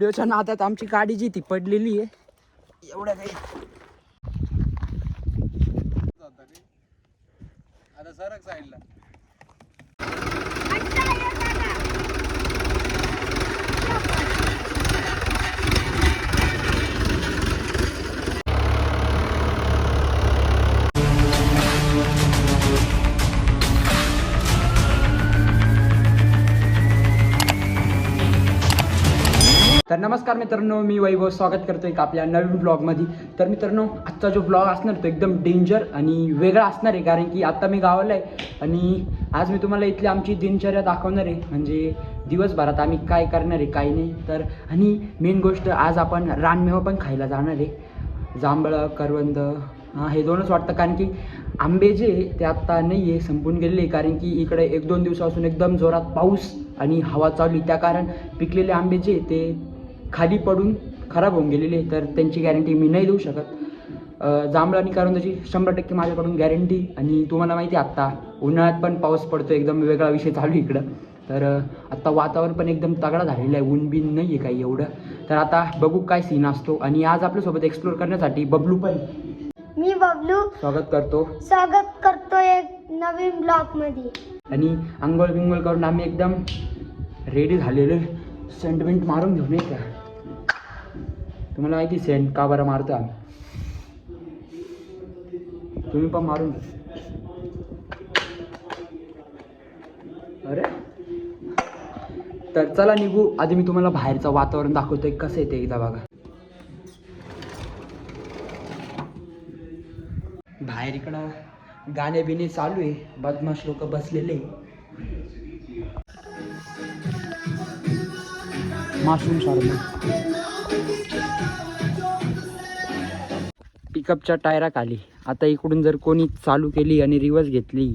व्हिडिओच्या नादात आमची गाडी जी ती पडलेली आहे. एवढ्या काही. आता सरक साईडला. तर नमस्कार मित्रांनो मी वैभव स्वागत करतो का आपल्या नवीन ब्लॉगमध्ये तर मित्रांनो आजचा जो ब्लॉग असणार तो एकदम डेंजर आणि वेगळा असणार आहे कारण की आत्ता मी गावाला आहे आणि आज मी तुम्हाला इथली आमची दिनचर्या दाखवणार आहे. म्हणजे दिवसभरात आम्ही काय करणार आहे काय नाही. तर आणि मेन गोष्ट आज आपण रानमेवा पण खायला जाणार आहे. जांभळं करवंद हां हे दोनच वाटतं कारण की आंबे जे ते आत्ता नाही आहे संपून गेलेले कारण की इकडे एक दोन दिवसापासून एकदम जोरात पाऊस आणि हवा चालू त्या कारण पिकलेले आंबे जे ते खाली पडून खराब होऊन गेलेले. तर त्यांची गॅरंटी मी नाही देऊ शकत. जांभळं आणि करवंदाची शंभर टक्के माझ्याकडून गॅरंटी आणि तुम्हाला माहिती आहे आत्ता उन्हाळ्यात पण पाऊस पडतो एकदम वेगळा विषय चालू आहे इकडं. तर आत्ता वातावरण पण एकदम तगडा झालेलं आहे ऊन बिन नाही आहे काही एवढं. तर आता बघू काय सीन असतो आणि आज आपल्यासोबत एक्सप्लोर करण्यासाठी बबलू पण मी बबलू. स्वागत करतो. स्वागत करतो एक नवीन ब्लॉगमध्ये. आणि आंघोळ बिंघोळ करून आम्ही एकदम रेडी झालेलो सेंटमेंट मारून घेऊन का? तुम्हाला माहिती सेंट का बरं मारतो आम्ही? तुम्ही पण मारून अरे? तर चला निघू. आधी मी तुम्हाला बाहेरचं वातावरण दाखवतोय कसं आहे ते एकदा बघा. बाहेर इकडं गाणे बिणे चालू आहे बदमाश लोक बसलेले माशरूम शार्मा पिकअपच्या टायरा खाली आता इकडून जर कोणी चालू केली आणि रिवर्स घेतली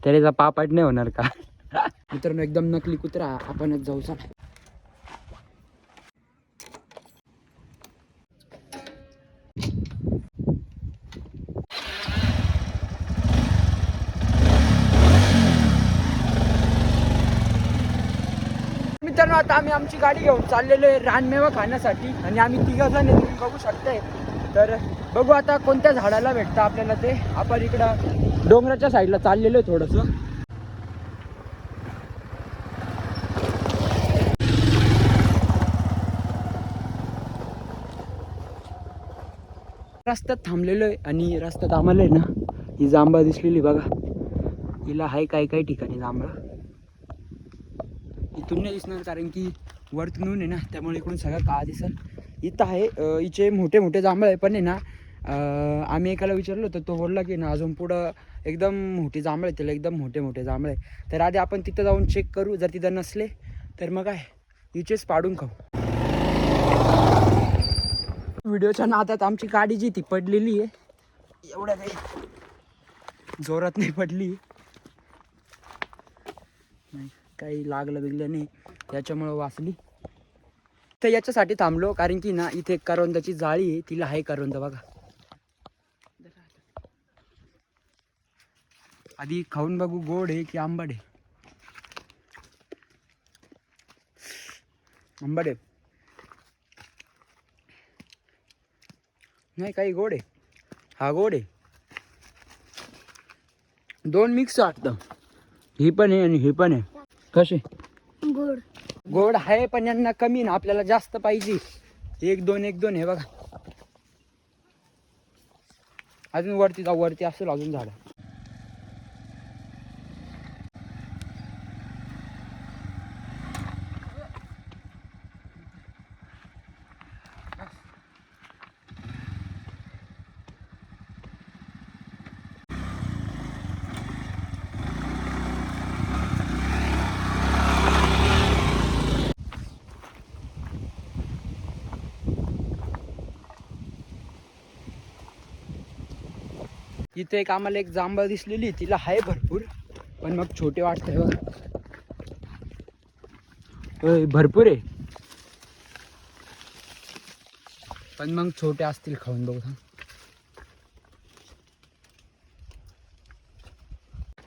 तर याचा पापाट नाही होणार का? मित्रांनो एकदम नकली कुत्रा आपणच जाऊ चला. मित्रांनो आता आम्ही आमची गाडी घेऊन चाललेलो आहे रानमेवा खाण्यासाठी आणि आम्ही तिघं जण बघू शकताय. तर बघू आता कोणत्या झाडाला भेटतं आपल्याला ते. आपण इकडं डोंगराच्या साईडला चाललेलो आहे थोडंसं. रस्त्यात थांबलेलो आहे आणि रस्त्यात आम्हाला आहे ना ही जांभा दिसलेली बघा. हिला आहे काही काही ठिकाणी जांभळा. इथून नाही दिसणार कारण की वरतून आहे ना त्यामुळे इकडून सगळं का दिसल. इथं आहे इचे हिचे मोठे मोठे जांभळ आहे पण आहे ना आम्ही एकाला विचारलो तर तो बोलला की ना अजून पुढं एकदम मोठी जांभळ आहे त्याला एकदम मोठे मोठे जांभळ आहे तर आधी आपण तिथं जाऊन चेक करू जर तिथं नसले तर मग काय? हिचेच पाडून खाऊ. व्हिडिओच्या नादात आमची गाडी जी ती पडलेली आहे. एवढ्या काही जोरात नाही पडली. नाही काही लागलं बिगलं नाही. त्याच्यामुळं वाचली. तर याच्यासाठी थांबलो कारण की ना इथे करवंदाची जाळी आहे तिला आहे करवंद बघा. आधी खाऊन बघू गोड आहे की आंबड आहे? आंबड आहे. नाही काही गोड आहे. हा गोड आहे. दोन मिक्स वाटतं ही पण आहे आणि ही पण आहे. कसे गोड. गोड आहे पण यांना कमी ना आपल्याला जास्त पाहिजे. एक दोन एक दोन हे बघा. अजून वरती जाऊ वरती असेल अजून झाडं. तिथे एक आम्हाला एक जांभळ दिसलेली तिला आहे भरपूर. पण मग छोटे वाटते बघा. भरपूर आहे. पण मग छोटे असतील खाऊन बघू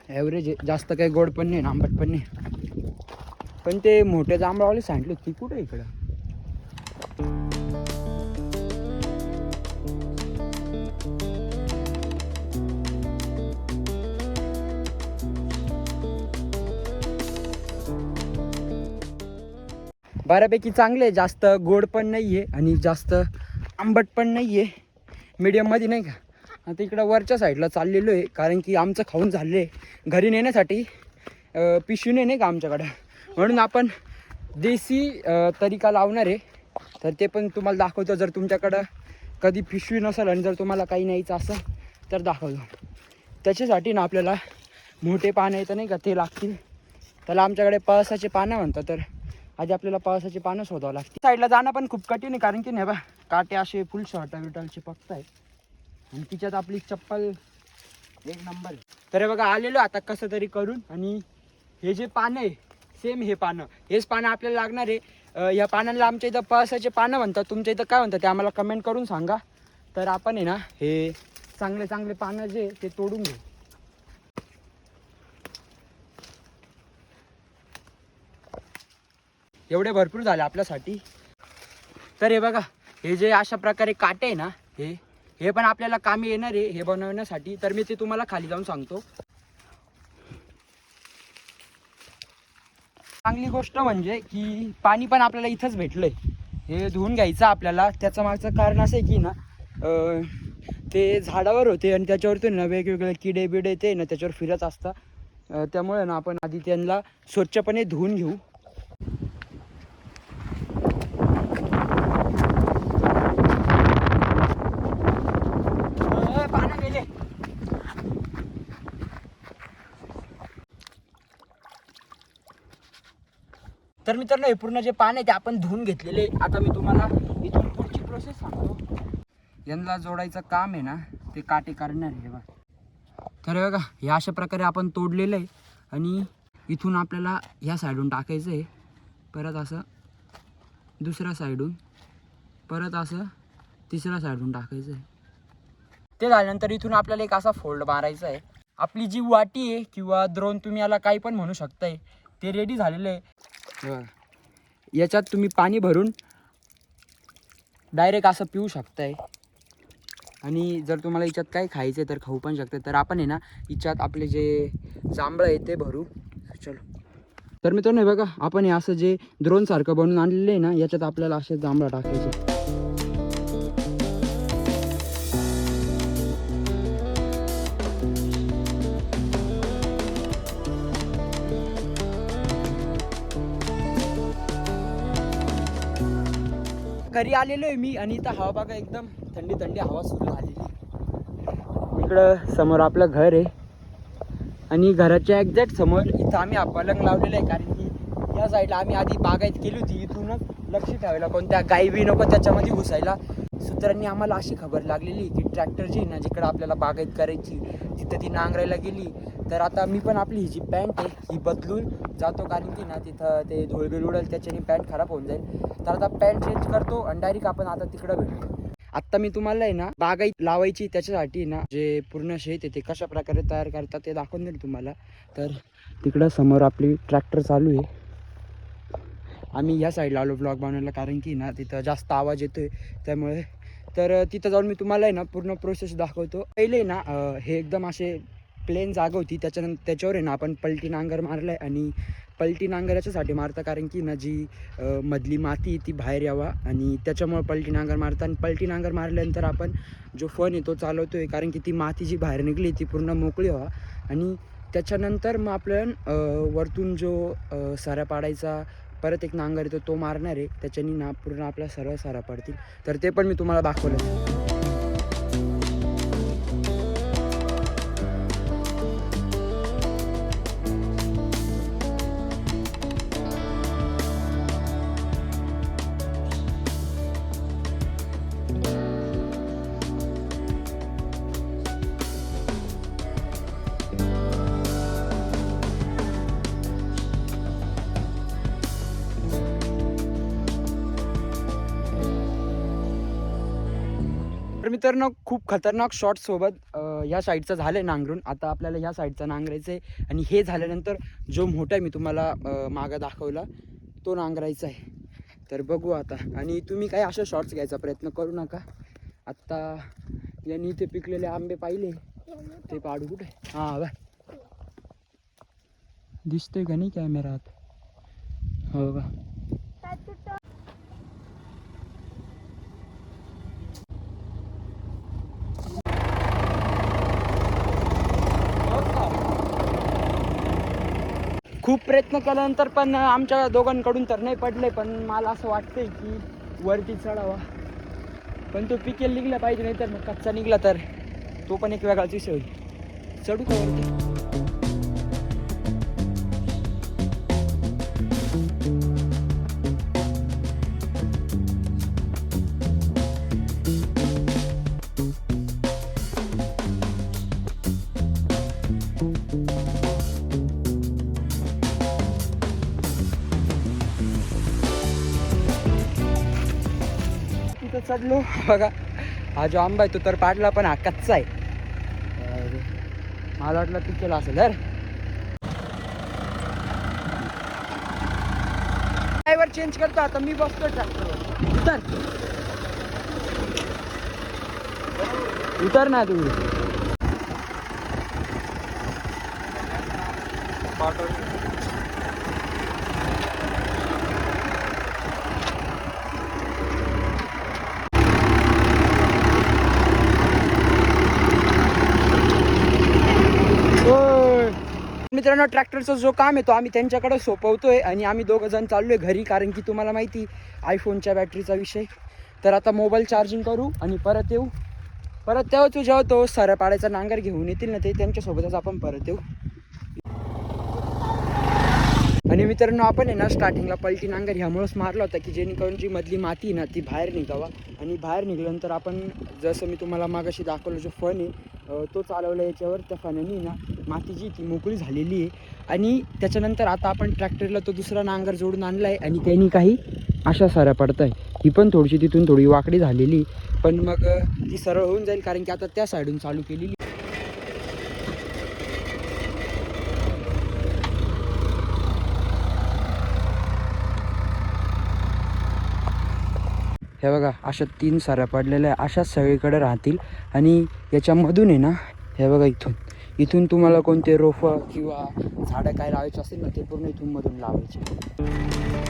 ॲव्हरेज आहे. जास्त काही गोड पण नाही आंबट पण नाही. पण ते मोठे जांभळावाले सांगितले ती कुठे इकडं? बऱ्यापैकी चांगले आहे. जास्त गोड पण नाही आहे आणि जास्त आंबट पण नाही आहे मीडियममध्ये नाही का? आता इकडं वरच्या साईडला चाललेलो आहे कारण की आमचं खाऊन झालं आहे घरी नेण्यासाठी पिशवी नाही नाही का आमच्याकडं? म्हणून आपण देसी तरीका लावणार आहे. तर ते पण तुम्हाला दाखवतो. जर तुमच्याकडं कधी पिशवी नसेल आणि जर तुम्हाला काही न्यायचं असेल तर दाखवतो. त्याच्यासाठी ना आपल्याला मोठे पानं येतं नाही का? ते लागतील. त्याला आमच्याकडे पळसाचे पानं म्हणतात तर आधी आपल्याला पळसाचे पानं शोधावं लागते साईडला जाणं पण खूप कठीण आहे कारण की नाही बा काटे असे फुल शॉर्ट विटलचे पक्क आहे आणि तिच्यात आपली चप्पल एक नंबर तर हे बघा आलेलो आता कसं तरी करून. आणि हे जे पानं आहे सेम हे पानं. हेच पानं आपल्याला लागणार आहे. या पानांना आमच्या इथं पळसाचे पानं म्हणतात. तुमच्या इथं काय म्हणतात ते आम्हाला कमेंट करून सांगा. तर आपण आहे ना हे चांगले चांगले पानं जे ते तोडून घेऊ. एवढे भरपूर झाले आपल्यासाठी. तर हे बघा हे जे अशा प्रकारे काटे आहे ना हे हे पण आपल्याला कामी येणार आहे हे बनवण्यासाठी. तर मी ते तुम्हाला खाली जाऊन सांगतो. चांगली गोष्ट म्हणजे की पाणी पण आपल्याला इथंच भेटलंय. हे धुवून घ्यायचं आपल्याला. त्याचं मागचं कारण असं आहे की ना ते झाडावर होते आणि त्याच्यावरती ना वेगवेगळे किडे बिडे ते ना त्याच्यावर फिरत असतात. त्यामुळे ना आपण आधी त्यांना स्वच्छपणे धुवून घेऊ अं, पानं गेले तर मित्रांनो हे पूर्ण जे पान आहे ते आपण धुवून घेतलेले आहे. आता मी तुम्हाला इथून पुढची प्रोसेस सांगतो. यांना जोडायचं काम आहे ना ते काटे करणार आहे हे बघा. तर हे बघा ह्या अशा प्रकारे आपण तोडलेलं आहे. आणि इथून आपल्याला ह्या साईडून टाकायचं आहे. परत असं दुसऱ्या साईडून परत असं तिसऱ्या साईडून टाकायचं आहे. ते झाल्यानंतर इथून आपल्याला एक असा फोल्ड मारायचा आहे. आपली जी वाटी आहे किंवा द्रोण तुम्ही याला काही पण म्हणू शकताय ते रेडी झालेलं आहे. बघा. याच्यात तुम्ही पाणी भरून डायरेक्ट असं पिऊ शकताय. आणि जर तुम्हाला याच्यात काही खायचं आहे तर खाऊ पण शकता तर आपण आहे ना याच्यात आपले जे जांभळं आहे ते भरू. चलो. तर मित्रांनो बघा आपण हे असं जे द्रोणसारखं बनवून आणलेलं आहे ना याच्यात आपल्याला असे जांभळं टाकायचे. घरी आलेलो आहे मी आणि इथं हवा बघा एकदम थंडी थंडी हवा सुरू झालेली. इकडं समोर आपलं घर आहे. आणि घराच्या एक्झॅक्ट समोर इथं आम्ही पलंग लावलेला आहे कारण की या साईडला आम्ही आधी बागायत केली होती. इथूनच लक्ष ठेवायला कोणत्या गाई बी नको त्याच्यामध्ये घुसायला. सूत्रांनी आम्हाला अशी खबर लागलेली की ट्रॅक्टर जी आहे ना जिकडं आपल्याला बागायत करायची तिथं ती नांगरायला गेली. तर आता मी पण आपली ही जी पॅन्ट आहे ही बदलून जातो कारण की ना तिथं ते धुळबिळ उडेल त्याच्याने पॅन्ट खराब होऊन जाईल. तर आता पॅन्ट चेंज करतो आणि डायरेक्ट आपण आता तिकडं भेटतो आत्ता मी तुम्हाला आहे ना बागायत लावायची त्याच्यासाठी ना जे पूर्ण शेत आहे ते कशा प्रकारे तयार करतात ते दाखवून देईल तुम्हाला. तर तिकडं समोर आपली ट्रॅक्टर चालू आहे. आम्ही ह्या साईडला आलो ब्लॉग बनवायला कारण की ना तिथं जास्त आवाज येतोय त्यामुळे. तर तिथं जाऊन मी तुम्हाला आहे ना पूर्ण प्रोसेस दाखवतो. पहिले ना हे एकदम असे प्लेन जागा होती. त्याच्यानंतर त्याच्यावर आहे ना आपण पलटी नांगर मारलाय आणि पलटी नांगर याच्यासाठी मारता कारण की ना जी मधली माती आहे ती बाहेर यावा आणि त्याच्यामुळे पलटी नांगर मारता. आणि पलटी नांगर मारल्यानंतर आपण जो फन आहे तो चालवतोय कारण की ती माती जी बाहेर निघली ती पूर्ण मोकळी व्हावा. आणि त्याच्यानंतर मग आपण वरतून जो साऱ्या पाडायचा परत एक नांगर येतो तो मारणार आहे. त्याच्यानी ना पूर्ण आपल्या सर्व सारा पडतील. तर ते पण मी तुम्हाला दाखवलं मित्रांनो खूप खतरनाक शॉट सोबत या साईडचं झालं आहे नांगरून. आता आपल्याला ह्या साईडचं नांगरायचं आहे आणि हे झाल्यानंतर जो मोठा आहे मी तुम्हाला मागं दाखवला तो नांगरायचा आहे तर बघू आता. आणि तुम्ही काही अशा शॉर्ट्स घ्यायचा प्रयत्न करू नका. आत्ता यांनी इथे पिकलेले आंबे पाहिले. ते पाडू कुठे? हां बाय दिसतोय का नाही कॅमेरात हो का खूप प्रयत्न केल्यानंतर पण आमच्या दोघांकडून तर नाही पडले पण मला असं वाटतंय की वरती चढावा. पण तो पिकेल निघला पाहिजे नाही तर मग कच्चा निघला तर तो पण एक वेगळाच विषय होईल. चढू का वरती? चढलो बघा हा जो आंबा आहे तो तर पाडला पण हा कच्चा आहे. मला वाटलं पिकेला असेल तर ड्रायव्हर चेंज करतो आता मी बसतो ट्रॅक्टरवर उतर. उतर ना तू. होय. मित्रांनो ट्रॅक्टरचा जो काम आहे तो आम्ही त्यांच्याकडे सोपवतोय आणि आम्ही दोघं जण चाललो आहे घरी कारण की तुम्हाला माहिती आयफोनच्या बॅटरीचा विषय. तर आता मोबाईल चार्जिंग करू आणि परत येऊ. परत तेव्हा तू जेव्हा तो सरपाड्याचा नांगर घेऊन येतील ना ते त्यांच्यासोबतच आपण परत येऊ. आणि मित्रांनो आपण आहे ना स्टार्टिंगला पलटी नांगर ह्यामुळंच मारला होता की जेणेकरून जी मधली माती आहे ना ती बाहेर निघावा. आणि बाहेर निघल्यानंतर आपण जसं मी तुम्हाला मागाशी दाखवलं जो फन आहे तो चालवला याच्यावर त्या फनाने ना माती जी ती मोकळी झालेली आहे. आणि त्याच्यानंतर आता आपण ट्रॅक्टरला तो दुसरा नांगर जोडून आणला आहे आणि त्यांनी काही अशा साऱ्या पडत आहे ही पण थोडीशी तिथून थोडी वाकडी झालेली पण मग ती सरळ होऊन जाईल कारण की आता त्या साईडून चालू केलेली हे बघा अशा तीन साऱ्या पडलेल्या आहे. अशाच सगळीकडे राहतील. आणि याच्यामधून आहे ना हे बघा इथून. इथून तुम्हाला कोणते रोपं किंवा झाडं काय लावायचे असतील ना ते पूर्ण इथून मधून लावायचे.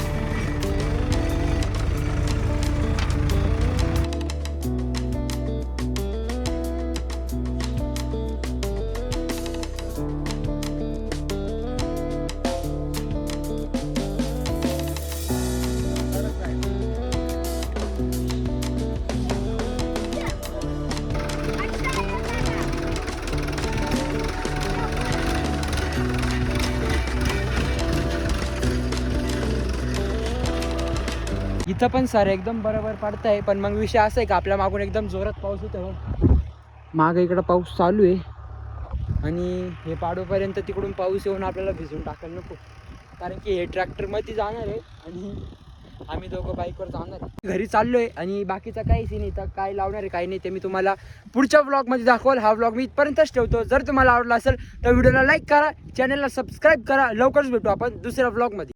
इथं पण सर एकदम बरोबर पडतंय. पण मग विषय असा आहे का आपल्या मागून एकदम जोरात पाऊस होतो हो. मागं इकडं पाऊस चालू आहे. आणि हे पाडोपर्यंत तिकडून पाऊस येऊन आपल्याला भिजून टाकायला नको. कारण की हे ट्रॅक्टरमध्ये जाणार आहे आणि आम्ही दोघं बाईकवर जाणार आहे. घरी आहे आणि बाकीचा काही सीन इथं काय लावणार आहे काही नाही ते मी तुम्हाला पुढच्या ब्लॉगमध्ये दाखवाल. हा ब्लॉग मी इथपर्यंतच ठेवतो. जर तुम्हाला आवडला असेल तर व्हिडिओला लाईक करा चॅनलला सबस्क्राईब करा. लवकरच भेटू आपण दुसऱ्या ब्लॉगमध्ये